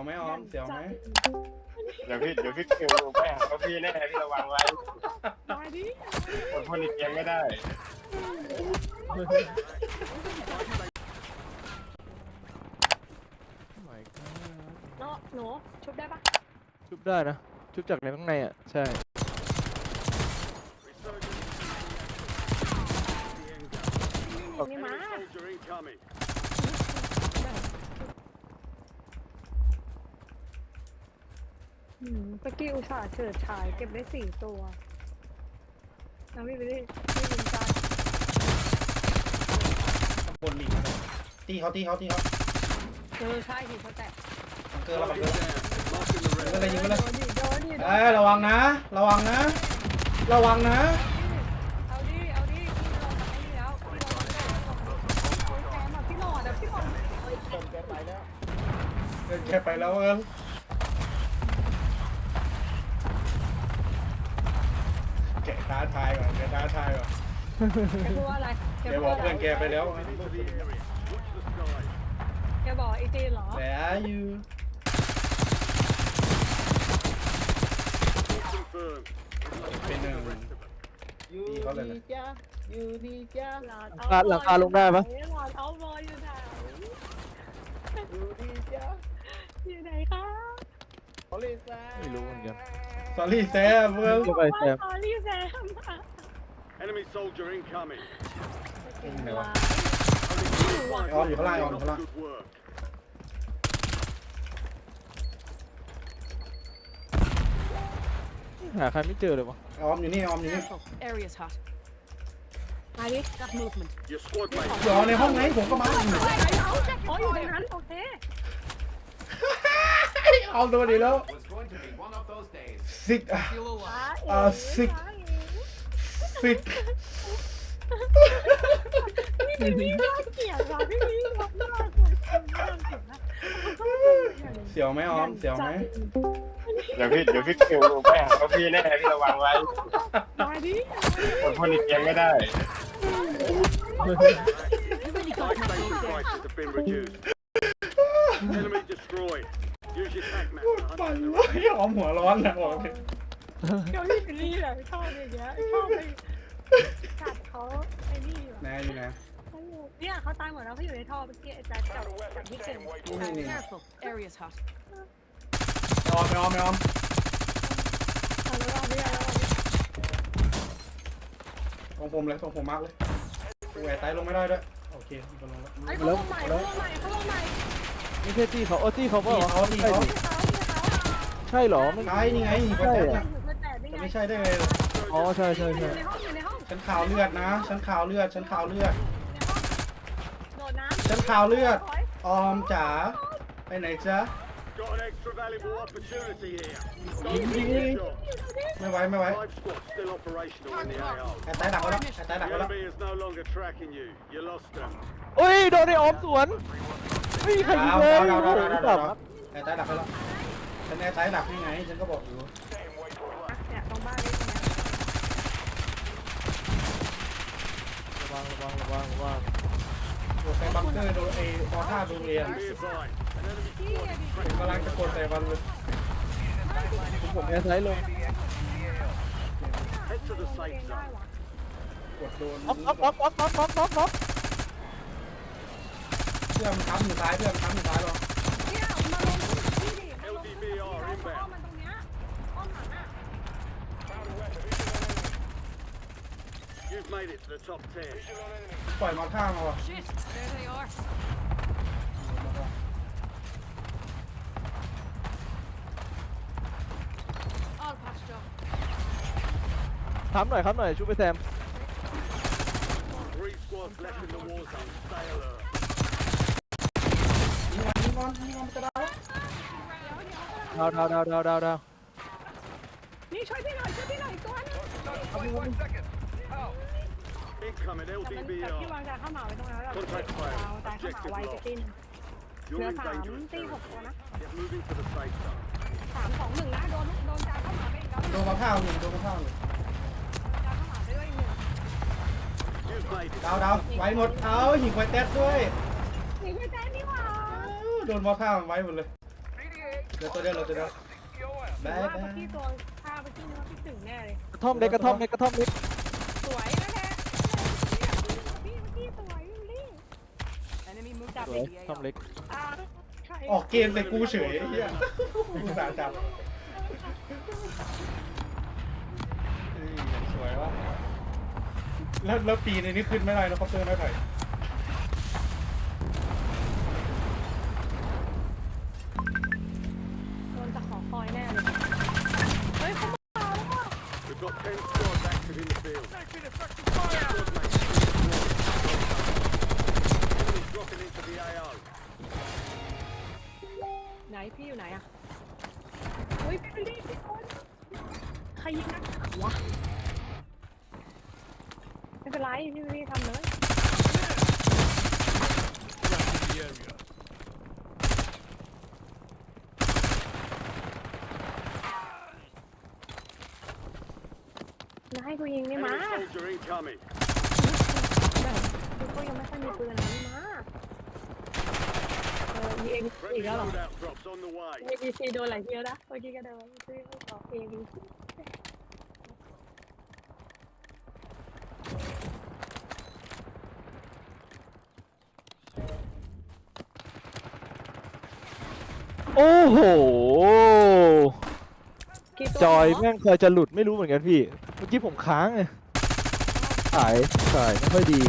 เอาไหมออมเสียวไหมเดี๋ยวพี่เดี๋ยวพี่คิวไปหาเขาพี่แน่พี่ระวังไว้ตายดิคนพวกนี้เกมไม่ได้เนาะหนูชุบได้ปะชุบได้นะ ชุบจากในข้างในอะ ใช่ นี่มา อืมเมื่อกี้อุตส่าห์เฉิดฉายเก็บได้สี่ตัวแล้วพี่ไปดิพี่วินใจบนหลีกนะครับตีเขาตีเขาตีเขาเออใช่หินเขาแตกบังเกอร์เราบังเกอร์ยิงไปเลยยิงไปเลย โดนดิโดนดิโดนเอ้ยระวังนะ ระวังนะ ระวังนะ เอาดิเอาดิพี่รอทำไอ้นี่แล้วพี่รอทำไอ้นี่แล้วแซมอะพี่หลอดอะพี่หลอดเฮ้ยเดินแค่ไปแล้วเอิงแกะท้าทายก่อนแกะท้าทายก่อน แกพูดว่าอะไรแกบอกเพื่อนแกไปแล้วแกบอกไอ้จีนเหรอแต่อยู่เป็นหนึ่งตีเขาเลยนะหลังคาหลังคาลงได้ปะ หลอดเอาบอยอยู่ไหนอยู่ไหนคะไม่รู้เหมือนกัน สอรี่แซมเอิงเข้าไปแซม สอรี่แซม Enemy soldier incoming. ไหนวะออมอยู่ข้างล่างออมอยู่ข้างล่าง Good work. หาใครไม่เจอเลยวะออมอยู่นี่ออมอยู่นี่ Area's hot. มาดิ Got movement. Your squad mate. อยู่ในห้องไหนผมก็มาอยู่อ๋ออยู่ตรงนั้นโอเคเอาตัวดีแล้ว was going to be one of those days. ซิก Feel alive. อ่าซิก ซิกนี่พี่น่าเกลียดว่ะพี่นี่น่าเกลียดน่าเกลียดนะเสียวไหมออม เสียวไหมเดี๋ยวพี่เดี๋ยวพี่คิวไปหาเขาพี่แน่พี่ระวังไว้ตายดิคนพวกนี้เกมไม่ได้ Life safety prices have been reduced. Enemy destroyed. Use your tac map ปั่น to เล hunt ยออมหัวร้อนนะบอกเลยเดี๋ยวพี่นี่แหละชอบอย่างเงี้ยชอบไปกัดเขาไอ้นี่ว่ะ แน่อยู่นะ เนี่ยเขาตายหมดแล้วเขาอยู่ในท่อเมื่อกี้แต่จับจับที่เก่งนี่นี่ Careful. Area's hot. ออมไม่ออมไม่ออมเอาแล้วเราเนี่ยแล้วเราตรงผมเลยตรงผมมากเลยกูแหวไตลงไม่ได้ด้วยโอเคมีคนลงแล้วไอ้เขาลงใหม่เขาลงใหม่เขาลงใหม่ไม่ใช่ที่เขาเออที่เขาเปล่าตีวะเขาตีเขาที่เขาที่เขาใช่เหรอไม่ใช่นี่ไงหินกระใช่แทกเหรอนะอยู่แต่นี่จะไงไม่ใช่ได้ไงอ๋อใช่ใช่อยู่ใช่ในห้องอยู่ในห้องฉันขาวเลือดนะฉันขาวเลือดฉันขาวเลือดโดดน้ำ ฉันขาวเลือด ออมจ๋า ไปไหนจ๊ะ Got an extra valuable opportunity here. Ding, ding, ding. Job. ไม่ไหวไม่ไหว Five squads still operational in the AO. แอร์ไตดักไว้แล้วแอร์ไต The ดักไว้แล้ว enemy is no longer tracking you. You lost them. เฮ้ยโดนไอ้ออมสวนเฮ้ยใครยิงดาวเลยดาวดาวดาวดาวจัดาบวแอร์ไตดักไว้แล้ว ฉันแอร์ไตดักนี่ไง ฉันก็บอกอยู่ เนี่ยตรงบ้านนี่ระวังระวังระวังระวัง โดนใส่บังเกอร์โดนเอพอท่าโดนเอ Be advised. An enemy ที่เนี่ยดิผมกำลังจะกดใส่วันเลยผมแอร์ไซด์ลง head to the เอง safe ได้ zone. วะกดโดนน็อกน็อกน็อกน็อกน็อกน็อกน็อกน็อกเพื่อนมันค้ำอยู่ซ้ายเพื่อนมันค้ำอยู่ซ้ายหรอเนี่ยมาลงที่ดิมาลง LDBR อ้อม inbound. มันตรงเนี้ยอ้อมหลังอะ You've made it to the top 10. ปล่อยมาข้างเอาอะ Shit. There they are. All patched up. ถามหน่อยครับหน่อยช่วยไปแซม Three squads left in the war zone. Stay alert. ยิงมันยิงมันยิงมันจะได้ดาวดาวดาวดาวดาวดาว นี่ช่วยพี่หน่อยช่วยพี่หน่อยตัวนึง Incoming แต่มันแต่พี่ LDBR. วางจานข้าวหมาไว้ตรงนั้นแล้วเราเอาจานข้าวหมาไว้จะกินเห You're ลือ in สาม dangerous ตีหก territory. ตัวนะ Get moving to the safe zone. สามสองหนึ่งนะโดนโดนจานข้าวหมาไปอีกแล้วโดนมาข้าวหนึ่งโดนมาข้าวหนึ่งจานข้าวหมาไปด้วยอีกหนึ่ง You've made it. ดาวดาวไว้หมดเอาหินไฟแต๊ดด้วยหนีไปแจ้นี่หว่าโดนมาข้าวไว้หมดเลยเเหลือตัวเดียวเหลือตัวเดียวบายว่าบาเมื่อยกี้ตัวฆ่าเมื่อกี้ว่าพี่ถึงแน่เลยกระท่อมเล็กกระท่อมเล็กกระท่อมเล็ก สวยนั่นแหละพี่เมื่อกี้สวยอยู่นี่ Enemy moved จับ ส ไป วยกระท่อมเล็กออกเกมใส่กูเฉยไอ้เฮียกูสาจับเฮ้ยสวยวะแล้วแล้วปีในนี้ขึ้นไม่ได้นะคอปเตอร์ไม่ไผ่โจะให้กูยิงนี่มา Enemy soldier incoming. แบบกูก็ยังไม่ค่อยมีปืนอะไรนี่มาเออมีเอ็ม Friendly อีกแล้วเหรอ loadout drops on the way. เอบีซีโดนหลายทีแล้วนะเมื่อกี้ก็โดนซื้อไม่ต่อเอบีซีโอ้โห กี่ตัวจอยเหรแม่งเคยจะหลุดไม่รู้เหมือนกันพี่ เมื่อกี้ผมค้างไงสายสายไม่ค่อยดี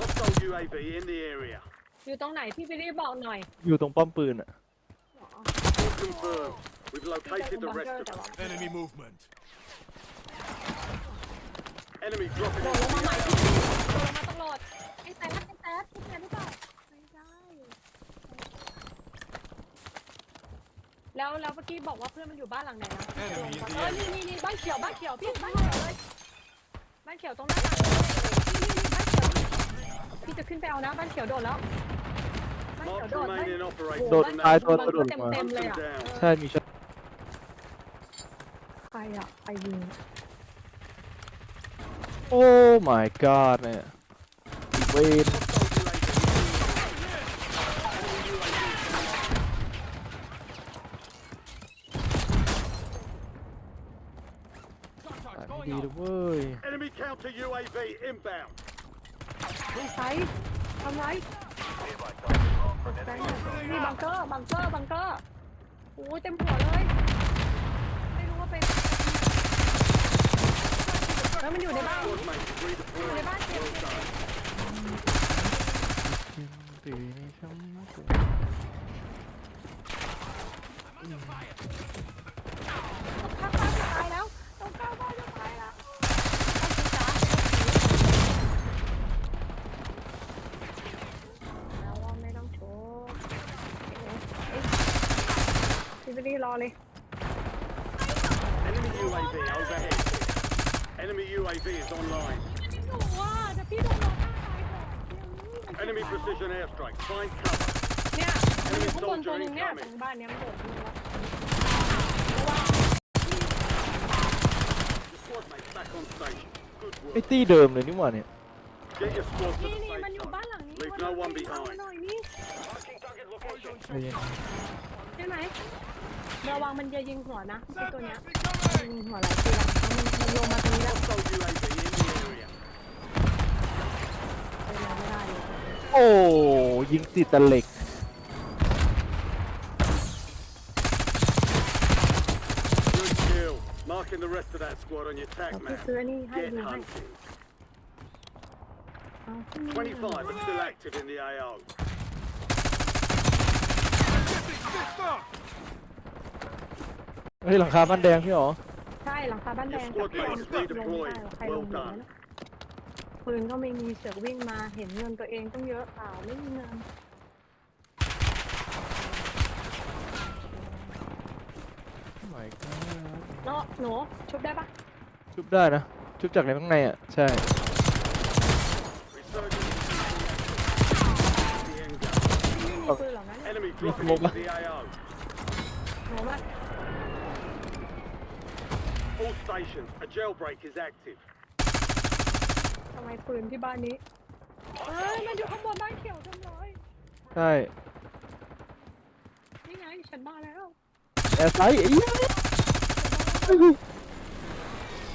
Hostile UAV in the area. อยู่ตรงไหนพี่ไปรีบบอกหน่อยอยู่ตรงป้อมปืนอะ All confirmed. We've พี่จะ located บั the งเกอ rest ร์ of แต่ them. ว่า Enemy movement. Enemy dropping โด into ดลงมา the ใหม่ AO. พี่โดดลงมาต้องโหลดไอ้แต๊ดไอ้แต๊ดพี่แต๊ดหรือเปล่าไม่ใช่ แล้วแล้วเมื่อกี้บอกว่าเพื่อนมันอยู่บ้านหลังไหนนะจะลงมาเออนี่นี่นี่บ้านเขียวบ้านเขียวพี่บ้านเขียวเลยบ้านเขียวตรงหน้าต่างเลยนี่นี่นี่บ้านเขียวพี่จะขึ้นไปเอานะบ้านเขียวโดดแล้วบ้านเขียว Marked โดด remaining โอ้ operators. โดดบ้านตายเขีตัววตัวโดดเต็มมา เต็มๆเลยอะ down. ใช่มีช็อตใครอะใครยิงโอ้ my god เนี่ยเวน Contact ดี going เล out. ยเว้ย Enemy counter UAV inbound. ใครทำไรนี่บังเกอร์ บังเกอร์ บังเกอร์โอ้ยเต็มหัวเลย ไม่รู้ว่าเป็นแล้วมันอยู่ในบ้าน Squad mates อยู่ใน redeployed. บ้านเจ็บเจ็บตีในช่องข้าง พี่ไปรีรอเลย Enemy UAV overhead. Enemy UAV is online. หนูว่าแต่พี่โดนรอตายก่อน Enemy precision airstrike. Find cover. เนี่ยมันอยู่ข้างบนตัวหนึงเนี่ยตรงบ้านเนี้ยมันโดดขึ้นมาแล้วระวัง Your squad mates back on station. Good ไอ้ work. ตี้เดิมเลยนี่หว่าเนี่ย Get your squad to นี่ the นี่ safe มันอยู่ zone. บ้านหลังนี้ Leave มัน no เอา one ไปเอา behind. หน่อยนี่ ใจเย็น ใช่ไหม ระวังมันจะยิงหัวนะไอ้ตัวเนี้ยยิงหัวหลายทีแล้วมันมันลงมาตรงนี้แล้ว Hostile UAV in the area. ไปมาไม่ได้เลยโอ้ยิงติดตะเหล็ก Good kill. Marking the rest of that squad on your เรา tac ไป map. ซื้อนี่ให้ Get ดูให้ hunting. เอาขึ้นมา25 are still active in the AO. เฮ้ยหลังคาบ้านแดงพี่หรอใช่หลังคาบ้านแดง Your squad แต่ mates ลงไม่ได้หรอก redeployed. ใครล Well งอยู่ done. นะปืนก็ไม่มีเสือกวิ่งมาเห็นเงินตัวเองต้องเยอะเปล่าไม่มีเงิน my god เนาะหนูชุบได้ปะชุบได้นะ ชุบจากในข้างในอะ ใช่ Resurgence. The end game. ไม่มีปืนหรอกนะเนี่ย Enemy dropping smoke. into the AO. หนูมา All stations, a jailbreak is active. ทำไมปืนที่บ้านนี้เอ้ยมันอยู่ข้างบนบ้านเขียวจังเลยใช่นี่ไงฉันมาแล้วแอร์ไซด์ไอ้เหี้ย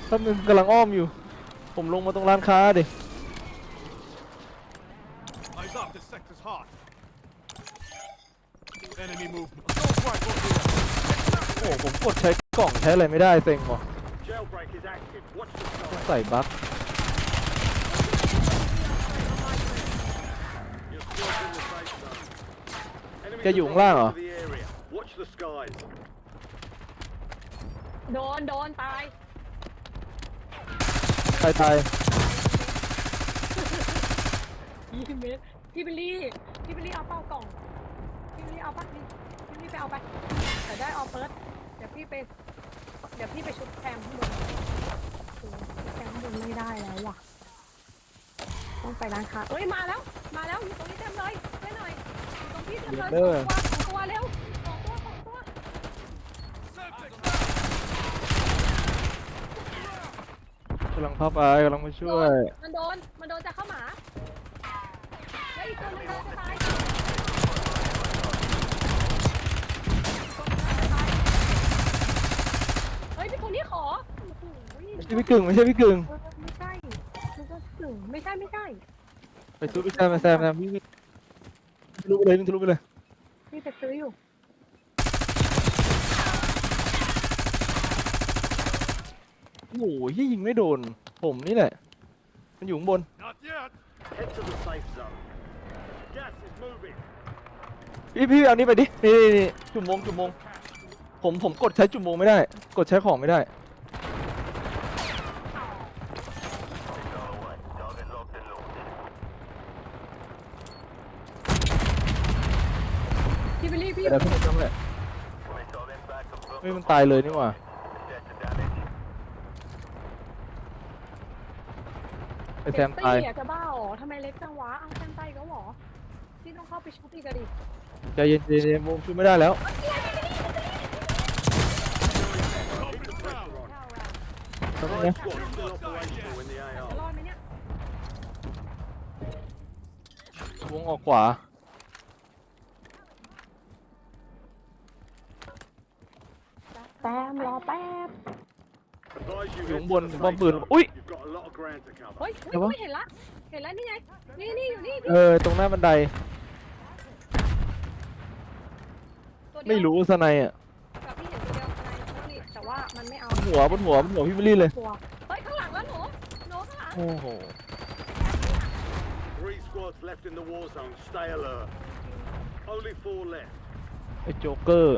แป๊บนึงกำลังอ้อมอยู่ ผมลงมาตรงร้านค้าดิ Eyes up, this sector's hot. Enemy movement. Assault rifle here. โอ้ผมกดใช้กล่องใช้อะไรไม่ได้เซ็งว่ะ Jailbreak is active. Watch the ต้อง sky. ใส่บั๊ก Your squad's in the safe zone. Enemies แกอยู่ข้างล่างเหรอ to the area. Watch the skies. โดน โดน ตาย ตายตายยี่เมตรพี่บิลลี่พี่บิลลี่เอาเป้ากล่องพี่บิลลี่เอาปะนี่พี่บิลลี่ไปเอาไปแต่ได้ออเฟิร์สเดี๋ยวพี่ไป เดี๋ยวพี่ไปชุบแคมข้างบนโอ้แคมข้างบน ไม่ได้แล้วว่ะ ต้องไปร้านค้าเอ้ย มาแล้ว มาแล้ว อยู่ตรงนี้เต็มเลยช่วยหน่อยอยู่ตรงพี่เต็มเลยสองตัวสองตัวเร็วสองตัวสองตัวกำลังพับไปกำลังมาช่วย มันโดน มันโดนจะเข้าหมาแล้วอีกตัวหนึงกำลังจะตายเฮ้ยพี่คนนี้ขอโอ้โห ไม่ใช่พี่กึ่งไม่ใช่พี่กึ่ง เออไม่ใช่ไม่ใช่ถึง ไม่ใช่ไม่ใช่ไปซื้อพี่แซมไปแซมนะพี่วิ่งทะลุไปเลยวิ่งทะลุไปเลยพี่จะซื้ออยู่โอ้โหยี่ยิงไม่โดน ผมนี่แหละ มันอยู่ข้างบน Not yet. Head to the safe zone. Gas is moving. พี่พี่เอานี้ไปดินี่นี่นี่จุ่มมงจุ่มมงผมผมกดใช้จุ่มมงไม่ได้ กดใช้ของไม่ได้ พี่บิลลี่พี่เดี๋ยวพี่ทำแหละเฮ้ยมันตายเลยนี่หว่าไอแซมตายเอะจะบ้าเหรอทำไมเล็กจังวะเอาแซมตายอีก็หรอพี่ต้องเข้าไปชุบอีกอะดิใจเย็นใจเย็นวงช่วยไม่ได้แล้ว Keep the pressure on. ทำไง Squad still operational in the จะ AR. รอดไหมเนี่ยวงออกขวา แป๊บรอแป๊บ Advise you อยู่ head ข้าง to บน the ป้อม safe ปืน zone. อุ้ย You've got a lot of ground to cover. เฮ้ยเดี๋ยววะเฮ้ยเห็นละเห็นแล้วนี่ไง นี่นี่อยู่นี่เออ ตรงหน้าบันได ตัวเดียวไม่รู้สไนยอะ กับพี่เห็นตัวเดียวในนี่แต่ว่ามันไม่เอาบนหัวบนหัวบนหัวพี่วิลลี่เลยตัวเฮ้ยข้างหลังแล้วหนูหนูข้างหลังโอ้โห Three squads left in the war zone. Stay alert. Only four left. ไอโจ๊กเกอร์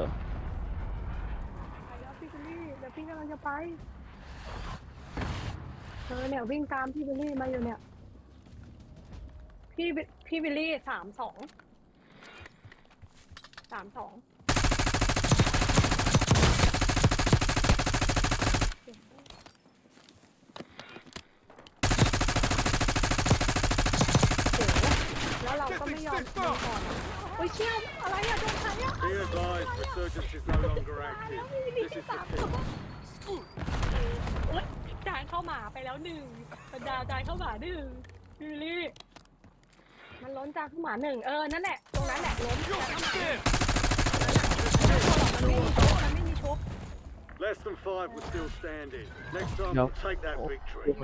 ไปแล้วพี่บิลลี่เดี๋ยว พี่กำลังจะไปเธอเนี่ยวิ่งตามพี่บิลลี่มาอยู่เนี่ย พี่บิพี่บิลลี่สามสอง สามสองโอ้โหแล้วเราก็ไม่ยอมยิงก่อนอะโอ้ยเชี่ยอะไรอะโดนใครอะ Be advised, resurgence is no longer active. This is the tip. โอ๊ยจานเข้าหมาไปแล้วหนึ่งบรรดาจานเข้าหมาหนึ่งพี่วิลลี่ มันล้นจานเข้าหมาหนึ่งเออ นั่นแหละ ตรงนั้นแหละล้นจานเข้าหมาหนึ่งมันไม่มีชุบ Less than five were still standing. Next time, No. we'll take that โอ้ victory. โห